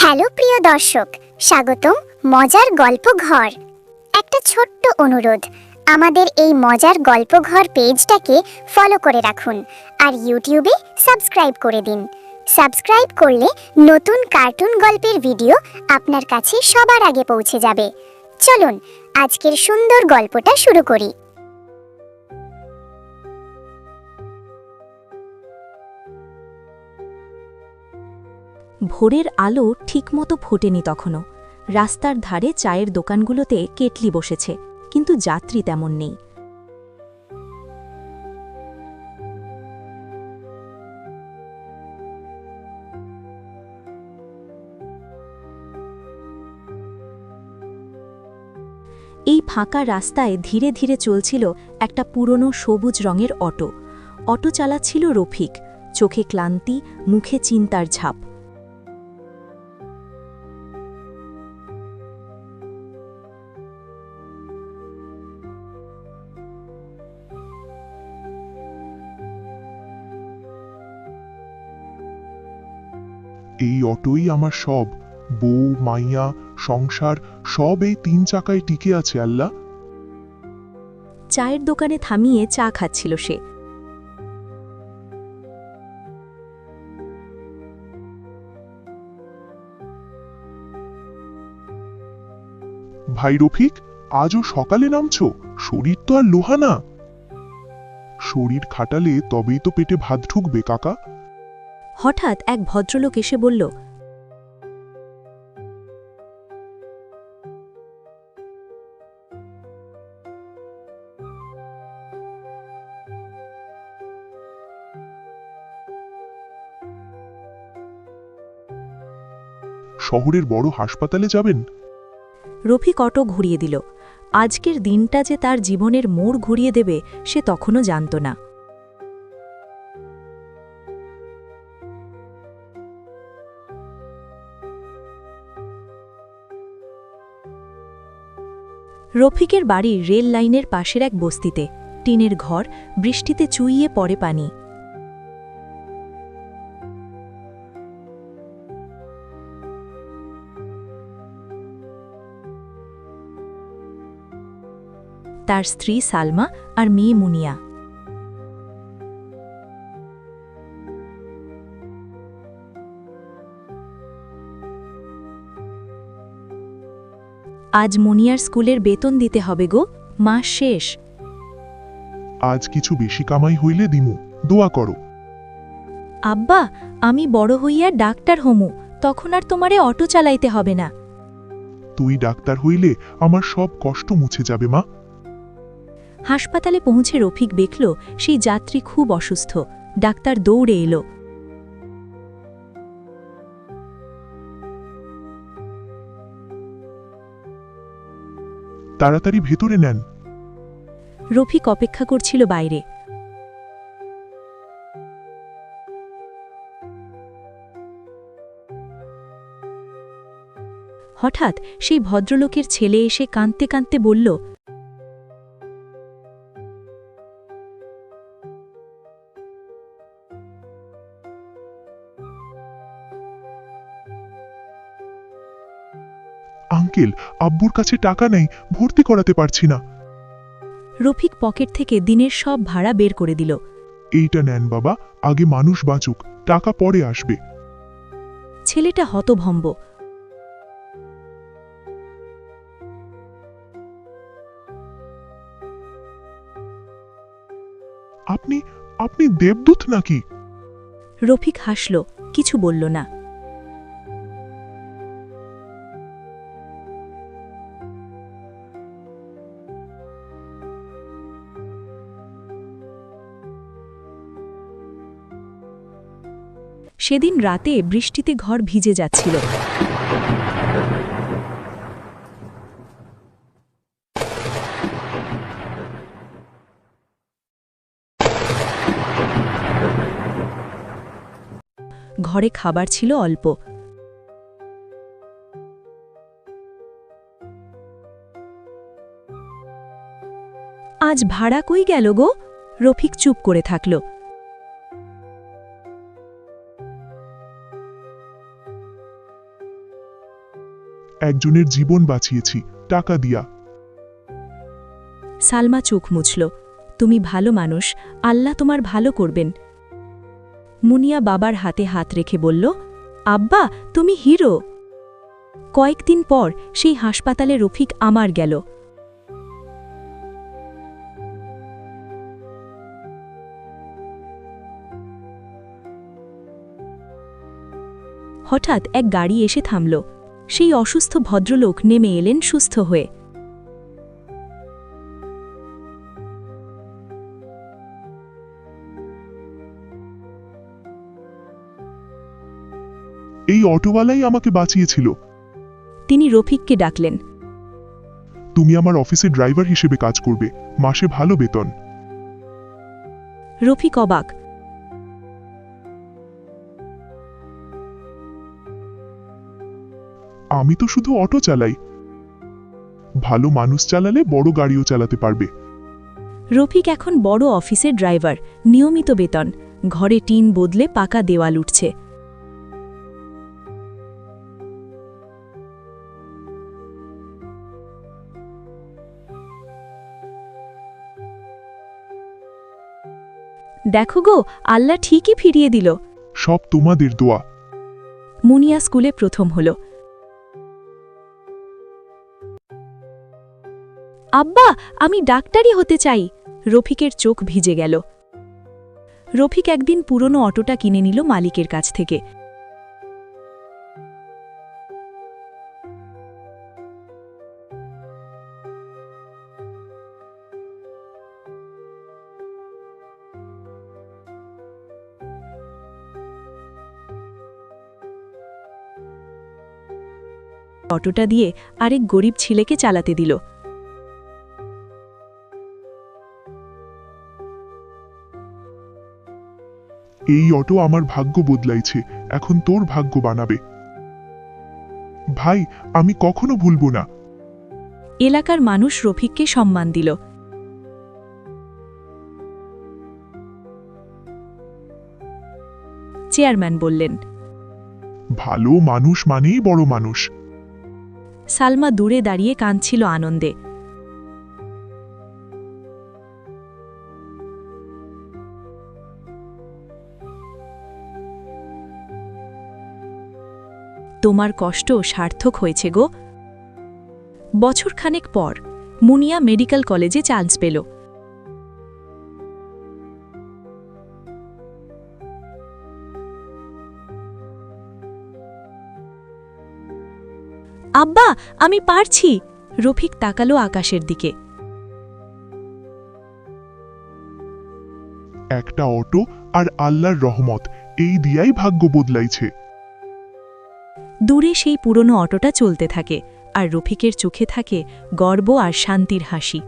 Hello প্রিয় দর্শক, স্বাগতম মজার গল্প ঘর একটা ছোট্ট অনুরোধ, আমাদের এই মজার গল্প ঘর পেজটাকে ফলো করে রাখুন আর ইউটিউবে সাবস্ক্রাইব করে দিন। সাবস্ক্রাইব করলে নতুন কার্টুন গল্পের ভিডিও আপনার কাছে সবার আগে পৌঁছে যাবে। চলুন, আজকের সুন্দর গল্পটা শুরু করি। ভোরের আলো ঠিকমতো ফোটেনি তখনও। রাস্তার ধারে চায়ের দোকানগুলোতে কেটলি বসেছে, কিন্তু যাত্রী তেমন নেই। এই ফাঁকা রাস্তায় ধীরে ধীরে চলছিল একটা পুরনো সবুজ রঙের অটো। অটো চালাচ্ছিল রফিক। চোখে ক্লান্তি, মুখে চিন্তার ছাপ এই অটোই আমার সব। বউ মাইয়া সংসার সব এই তিন চাকায় টিকে আছে আল্লাহ। চায়ের দোকানে থামিয়ে চা খাচ্ছিল সে। ভাই রফিক আজও সকালে নামছো? শরীর তো আর লোহা না। শরীর খাটালে তবেই তো পেটে ভাত ঢুকবে কাকা। হঠাৎ এক ভদ্রলোক এসে বলল শহরের বড় হাসপাতালে যাবেন? রফিক অটো ঘুরিয়ে দিল। আজকের দিনটা যে তার জীবনের মোড় ঘুরিয়ে দেবে সে তখনও জানত না। রফিকের বাড়ি রেল লাইনের পাশের এক বস্তিতে। টিনের ঘর বৃষ্টিতে চুইয়ে পড়ে পানি। তার স্ত্রী সালমা আর মেয়ে মুনিয়া। আজ মুনিয়ার স্কুলের বেতন দিতে হবে গো মাস শেষ। আজ কিছু বেশি কামাই হইলে দিমু দোয়া করো। আব্বা আমি বড় হইয়া ডাক্তার হমু তখন আর তোমারে অটো চালাইতে হবে না। তুই ডাক্তার হইলে আমার সব কষ্ট মুছে যাবে মা। হাসপাতালে পৌঁছে রফিক দেখল সেই যাত্রী খুব অসুস্থ। ডাক্তার দৌড়ে এলো। তাড়াতাড়ি ভেতরে নেন। রফিক অপেক্ষা করছিল বাইরে। হঠাৎ সেই ভদ্রলোকের ছেলে এসে কাঁদতে কাঁদতে বলল আঙ্কেল আব্বুর কাছে টাকা নেই ভর্তি করাতে পারছি না। রফিক পকেট থেকে দিনের সব ভাড়া বের করে দিল। এইটা নেন বাবা আগে মানুষ বাঁচুক টাকা পরে আসবে। ছেলেটা হতভম্ব। আপনি আপনি দেবদূত নাকি? রফিক হাসল কিছু বলল না। সেদিন রাতে বৃষ্টিতে ঘর ভিজে যাচ্ছিল। ঘরে খাবার ছিল অল্প। আজ ভাড়া কই গেল গো? রফিক চুপ করে থাকল। একজনের জীবন বাঁচিয়েছি, টাকা দিয়া। সালমা চোখ মুছল। তুমি ভালো মানুষ, আল্লাহ তোমার ভালো করবেন। মুনিয়া বাবার হাতে হাত রেখে বলল, আব্বা, তুমি হিরো। কয়েকদিন পর সেই হাসপাতালে রফিক আমার গেল। হঠাৎ এক গাড়ি এসে থামল। সেই অসুস্থ ভদ্রলোক নেমে এলেন সুস্থ হয়ে। এই অটোওয়ালাই আমাকে বাঁচিয়েছিল। তিনি রফিককে ডাকলেন। তুমি আমার অফিসে ড্রাইভার হিসেবে কাজ করবে মাসে ভালো বেতন। রফিক অবাক। আমি তো শুধু অটো চালাই। ভালো মানুষ চালালে বড় গাড়িও চালাতে পারবে। রফিক এখন বড় অফিসের ড্রাইভার নিয়মিত বেতন। ঘরে টিন বদলে পাকা দেওয়াল উঠছে। দেখো গো আল্লাহ ঠিকই ফিরিয়ে দিল। সব তোমাদের দোয়া। মুনিয়া স্কুলে প্রথম হল। আব্বা, আমি ডাক্তারই হতে চাই। রফিকের চোখ ভিজে গেল। রফিক একদিন পুরনো অটোটা কিনে নিল মালিকের কাছ থেকে। অটোটা দিয়ে আরেক গরিব ছেলেকে চালাতে দিল। এই অটো আমার ভাগ্য বদলাইছে এখন তোর ভাগ্য বানাবে। ভাই আমি কখনো ভুলবো না। এলাকার মানুষ রফিককে সম্মান দিল। চেয়ারম্যান বললেন ভালো মানুষ মানেই বড় মানুষ। সালমা দূরে দাঁড়িয়ে কাঁদছিল আনন্দে। তোমার কষ্ট সার্থক হয়েছে গো। বছরখানেক পর মুনিয়া মেডিকেল কলেজে চান্স পেল। আব্বা, আমি পারছি। রফিক তাকালো আকাশের দিকে। একটা অটো আর আল্লাহর রহমত, এই দিয়াই ভাগ্য বদলাইছে। দূরে সেই পুরনো অটোটা চলতে থাকে আর রফিকের চোখে থাকে গর্ব আর শান্তির হাসি।